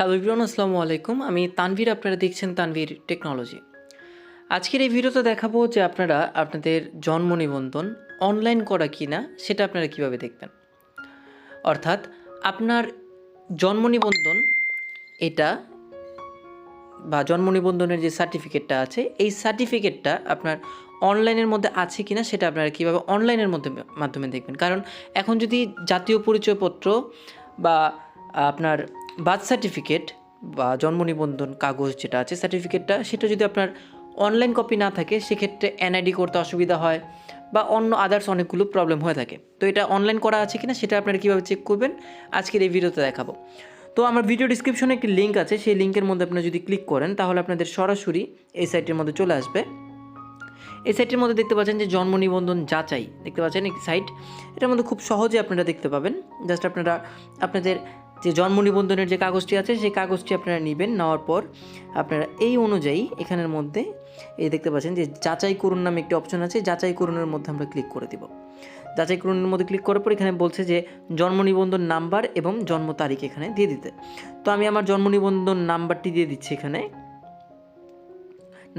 Hello Ibran আসসালামু আলাইকুম আমি তানভীর, আপনারা দেখছেন তানভীর টেকনোলজি আজকের এই ভিডিওতে দেখাবো যে আপনারা আপনাদের জন্ম নিবন্ধন অনলাইন করা কি না সেটা আপনারা কীভাবে দেখবেন। অর্থাৎ আপনার জন্ম নিবন্ধন, এটা বা জন্ম নিবন্ধনের যে সার্টিফিকেটটা আছে, এই সার্টিফিকেটটা আপনার অনলাইনের মধ্যে আছে কিনা, সেটা আপনারা কীভাবে অনলাইনের মধ্যে মাধ্যমে দেখবেন। কারণ এখন যদি জাতীয় পরিচয়পত্র বা আপনার বার্থ সার্টিফিকেট বা জন্ম নিবন্ধন কাগজ যেটা আছে, সার্টিফিকেটটা সেটা যদি আপনার অনলাইন কপি না থাকে, সেক্ষেত্রে এনআইডি করতে অসুবিধা হয় বা অন্য আদার্স অনেকগুলো প্রবলেম হয়ে থাকে। তো এটা অনলাইন করা আছে কিনা সেটা আপনারা কীভাবে চেক করবেন, আজকের এই ভিডিওতে দেখাবো। তো আমার ভিডিও ডিসক্রিপশনে একটি লিঙ্ক আছে, সেই লিঙ্কের মধ্যে আপনারা যদি ক্লিক করেন, তাহলে আপনাদের সরাসরি এই সাইটের মধ্যে চলে আসবে। এই সাইটের মধ্যে দেখতে পাচ্ছেন যে জন্ম নিবন্ধন যাচাই, দেখতে পাচ্ছেন একটি সাইট এটার মধ্যে খুব সহজে আপনারা দেখতে পাবেন। জাস্ট আপনারা, আপনাদের যে জন্ম নিবন্ধনের যে কাগজটি আছে, সেই কাগজটি আপনারা নেবেন, নেওয়ার পর আপনারা এই অনুযায়ী এখানের মধ্যে এই দেখতে পাচ্ছেন যে যাচাই করুন নামে একটি অপশন আছে, যাচাই করুনের মধ্যে আমরা ক্লিক করে দেব। যাচাই করুনের মধ্যে ক্লিক করার পর এখানে বলছে যে জন্ম নিবন্ধন নাম্বার এবং জন্ম তারিখ এখানে দিয়ে দিতে। তো আমি আমার জন্ম নিবন্ধন নাম্বারটি দিয়ে দিচ্ছি এখানে।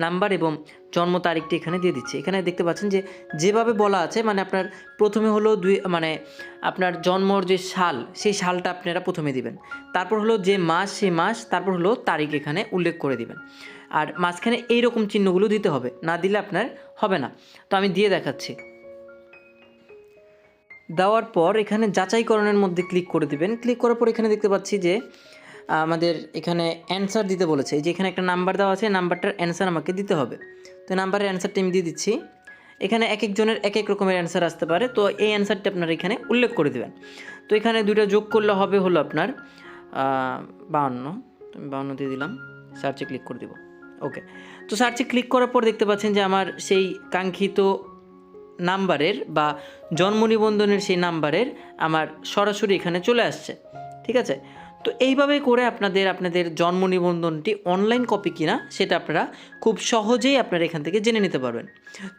নাম্বার এবং জন্ম তারিখটি এখানে দিয়ে দিচ্ছি। এখানে দেখতে পাচ্ছেন যে যেভাবে বলা আছে মানে আপনার প্রথমে হলো দুই মানে আপনার জন্মর যে সাল, সেই সালটা আপনারা প্রথমে দিবেন। তারপর হলো যে মাস, সেই মাস, তারপর হলো তারিখ এখানে উল্লেখ করে দিবেন। আর মাঝখানে এই রকম চিহ্নগুলো দিতে হবে, না দিলে আপনার হবে না। তো আমি দিয়ে দেখাচ্ছি। দেওয়ার পর এখানে যাচাইকরণের মধ্যে ক্লিক করে দিবেন। ক্লিক করার পর এখানে দেখতে পাচ্ছি যে আমাদের এখানে অ্যান্সার দিতে বলেছে। যে এখানে একটা নাম্বার দেওয়া আছে নাম্বারটার অ্যান্সার আমাকে দিতে হবে। তো নাম্বারের অ্যান্সারটা আমি দিয়ে দিচ্ছি। এখানে এক একজনের এক এক রকমের অ্যান্সার আসতে পারে। তো এই অ্যান্সারটা আপনারা এখানে উল্লেখ করে দেবেন। তো এখানে দুইটা যোগ করলে হবে হলো আপনার বাউন্ন। আমি বাউন্ন দিয়ে দিলাম। সার্চে ক্লিক করে দিব। ওকে তো সার্চে ক্লিক করার পর দেখতে পাচ্ছেন যে আমার সেই কাঙ্ক্ষিত নাম্বারের বা জন্ম নিবন্ধনের সেই নাম্বারের আমার সরাসরি এখানে চলে আসছে। ঠিক আছে? তো এইভাবে করে আপনাদের আপনাদের জন্ম নিবন্ধনটি অনলাইন কপি কিনা সেটা আপনারা খুব সহজেই আপনারা এখান থেকে জেনে নিতে পারবেন।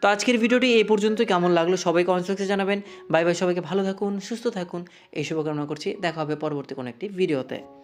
তো আজকের ভিডিওটি এই পর্যন্ত কেমন লাগল সবাই বক্সে জানাবেন। বাই বাই সবাইকে, ভালো থাকুন, সুস্থ থাকুন। এই শুভকামনা করছি। দেখা হবে পরবর্তী কোনো একটি ভিডিওতে